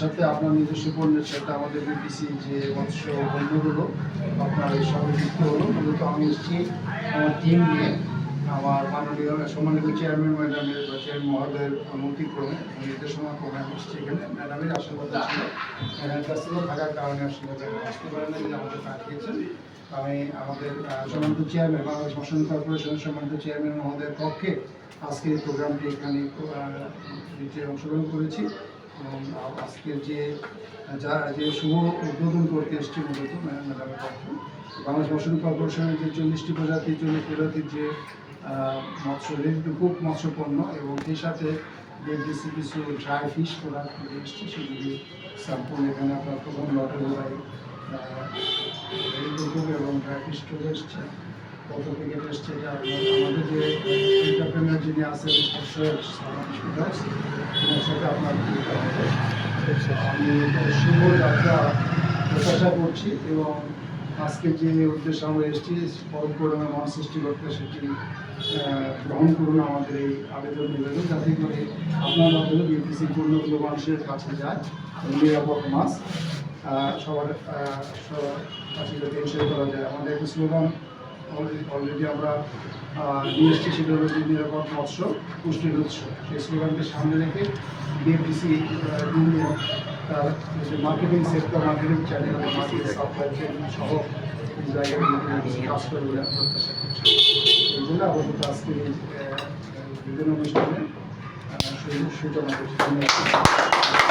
সাথে আপনার নিজস্ব পণ্যের সাথে আমাদের বিবিসি যে মৎস্য পণ্যগুলো আপনার সঙ্গে যুক্ত হলো, মূলত আমি আমার টিম নিয়ে। আমার মাননীয় সম্মানিত চেয়ারম্যান ম্যাডামের চেয়ারম্যান মহোদয়ের অনুমতিক্রমে নির্দেশনা ক্রমে আমি এসেছি এখানে। ম্যাডামের আশীর্বাদ ছিল। ম্যাডামের কাছ থেকে থাকার কারণে আসলে আসতে পারেন না যে আমাদের পাঠিয়েছেন। আমি আমাদের সম্মানিত চেয়ারম্যান বাংলাদেশ মশন কর্পোরেশনের সম্মানিত চেয়ারম্যান মহোদয়ের পক্ষে আজকে এই প্রোগ্রামটি এখানে দিতে অংশগ্রহণ করেছি। এবং আজকের যে, যা, যে শুভ উদ্বোধন করতে এসেছি মূলত, ম্যাডামের পক্ষে। বাংলাদেশ মৎস্য কর্পোরেশনের যে চল্লিশটি প্রজাতি চল্লিশ প্রজাতির যে মৎস্য ঋতুকুপ মৎস্য পণ্য এবং সেই সাথে বিএনপিসি কিছু ড্রাই ফিশ প্রোডাক্ট এসেছি, সেগুলি স্যাম্পল এখানে আপনার প্রথম লটের ভাই ঋতুকুপ এবং ড্রাই ফিশ চলে এসছে কত প্যাকেট এসছে আমাদের যে এন্টারপ্রেনার যিনি আছেন ওনার সাথে আপনার। আমি শুভ যাত্রা প্রত্যাশা করছি এবং আজকে যে উদ্দেশ্যে আমরা এসেছি পরম করোনা মহা সৃষ্টি করতে সেটি গ্রহণ করুন আমাদের এই আবেদন নিবেদন যাতে করে আপনার মাধ্যমে বিপিসি পণ্যগুলো মানুষের কাছে যায় নিরাপদ আহ, সবার কাছে যাতে এনশিওর করা যায়। আমাদের একটা স্লোগান অলরেডি আমরা নিয়ে এসেছি সেটা হলো যে নিরাপদ মৎস্য পুষ্টির উৎস। সেই স্লোগানকে সামনে রেখে বিএফডিসি ইউনিয়ন যে marketing sector marketing channel marketing software chain সহ জায়গায় কাজ করবে বলে আপাতত আজকে বিভিন্ন অনুষ্ঠানে সূচনা করছি